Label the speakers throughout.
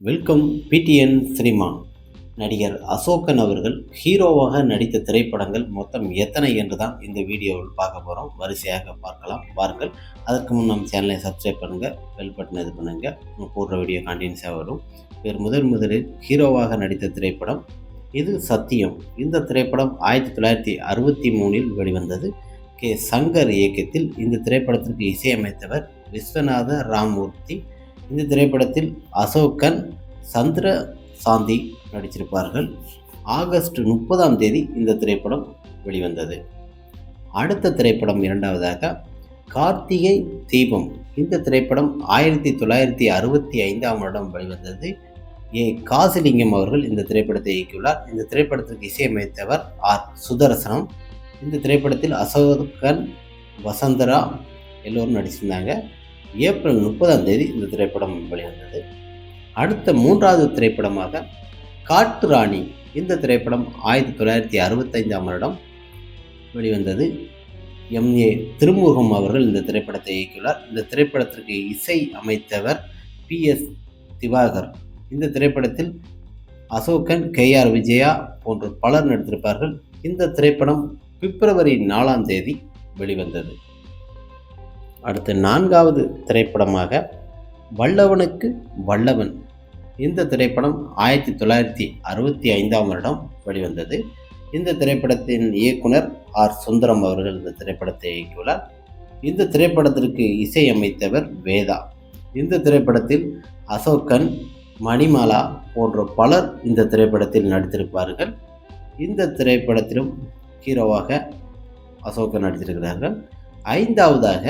Speaker 1: Welcome PTN cinema. நடிகர் அசோகன் அவர்கள் ஹீரோவாக நடித்த திரைப்படங்கள் மொத்தம் எத்தனை என்று தான் இந்த வீடியோவில் பார்க்க போகிறோம் வரிசையாக பார்க்கலாம். பாருங்கள் அதற்கு முன் நம்ம சேனலை சப்ஸ்கிரைப் பண்ணுங்கள் பெல் பட்டன் இது பண்ணுங்கள் நம்ம போடுற வீடியோ கண்டினியூஸாக வரும். இவர் முதன் முதலில் ஹீரோவாக நடித்த திரைப்படம். இது சத்தியம். இந்த திரைப்படம் ஆயிரத்தி தொள்ளாயிரத்தி அறுபத்தி மூணில் வெளிவந்தது. கே. சங்கர் இயக்கத்தில் இந்த திரைப்படத்திற்கு இசையமைத்தவர் விஸ்வநாத ராமூர்த்தி. இந்த திரைப்படத்தில் அசோகன் சந்திர சாந்தி நடிச்சிருப்பார்கள். ஆகஸ்ட் முப்பதாம் தேதி இந்த திரைப்படம் வெளிவந்தது. அடுத்த திரைப்படம் இரண்டாவதாக கார்த்திகை தீபம். இந்த திரைப்படம் ஆயிரத்தி தொள்ளாயிரத்தி அறுபத்தி ஐந்தாம் வருடம் வெளிவந்தது. ஏ. காசிலிங்கம் அவர்கள் இந்த திரைப்படத்தை இயக்கியுள்ளார். இந்த திரைப்படத்திற்கு இசையமைத்தவர் ஆர். சுதர்சனம். இந்த திரைப்படத்தில் அசோகன் வசந்தரா எல்லோரும் நடிச்சிருந்தாங்க. ஏப்ரல் முப்பதாம் தேதி இந்த திரைப்படம் வெளிவந்தது. அடுத்த மூன்றாவது திரைப்படமாக காட்டு ராணி இந்த திரைப்படம் ஆயிரத்தி தொள்ளாயிரத்தி அறுபத்தைந்தாம் வருடம் வெளிவந்தது. எம். ஏ. திருமுருகம் அவர்கள் இந்த திரைப்படத்தை இயக்கியுள்ளார். இந்த திரைப்படத்திற்கு இசை அமைத்தவர் பி. எஸ். திவாகர். இந்த திரைப்படத்தில் அசோகன் கே. ஆர். விஜயா போன்ற பலர் நடித்திருப்பார்கள். இந்த திரைப்படம் பிப்ரவரி நாலாம் தேதி வெளிவந்தது. அடுத்து நான்காவது திரைப்படமாக வல்லவனுக்கு வல்லவன். இந்த திரைப்படம் ஆயிரத்தி தொள்ளாயிரத்தி அறுபத்தி ஐந்தாம் வருடம் வெளிவந்தது. இந்த திரைப்படத்தின் இயக்குனர் ஆர். சுந்தரம் அவர்கள் இந்த திரைப்படத்தை இயக்கியுள்ளார். இந்த திரைப்படத்திற்கு இசையமைத்தவர் வேதா. இந்த திரைப்படத்தில் அசோகன் மணிமாலா போன்ற பலர் இந்த திரைப்படத்தில் நடித்திருப்பார்கள். இந்த திரைப்படத்திலும் ஹீரோவாக அசோகன் நடித்திருக்கிறார்கள். ஐந்தாவதாக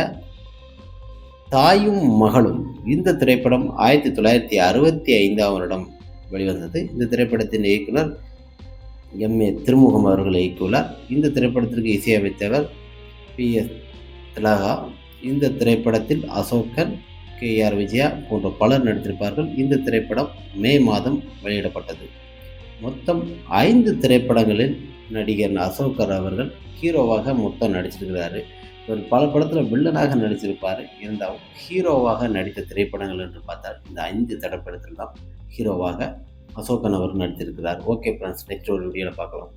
Speaker 1: தாயும் மகளும் இந்த திரைப்படம் ஆயிரத்தி தொள்ளாயிரத்தி அறுபத்தி ஐந்தாம் வருடம் வெளிவந்தது. இந்த திரைப்படத்தின் இயக்குனர் எம். ஏ. திருமுகம் அவர்கள் இயக்கியுள்ளார். இந்த திரைப்படத்திற்கு இசையமைத்தவர் பி. எஸ். திலகா. இந்த திரைப்படத்தில் அசோகன் கே. ஆர். விஜயா போன்ற பலர் நடித்திருப்பார்கள். இந்த திரைப்படம் மே மாதம் வெளியிடப்பட்டது. மொத்தம் ஐந்து திரைப்படங்களில் நடிகர் அசோகர் அவர்கள் ஹீரோவாக மொத்தம் நடிச்சிருக்கிறாரு. இவர் பல படத்தில் வில்லனாக நடிச்சிருப்பார். இருந்தாலும் ஹீரோவாக நடித்த திரைப்படங்கள் என்று பார்த்தால் இந்த ஐந்து தடப்படத்தில் தான் ஹீரோவாக அசோகன் அவர் நடித்திருக்கிறார். ஓகே ஃப்ரெண்ட்ஸ் நெக்ஸ்ட் ஒரு வீடியோவில் பார்க்கலாம்.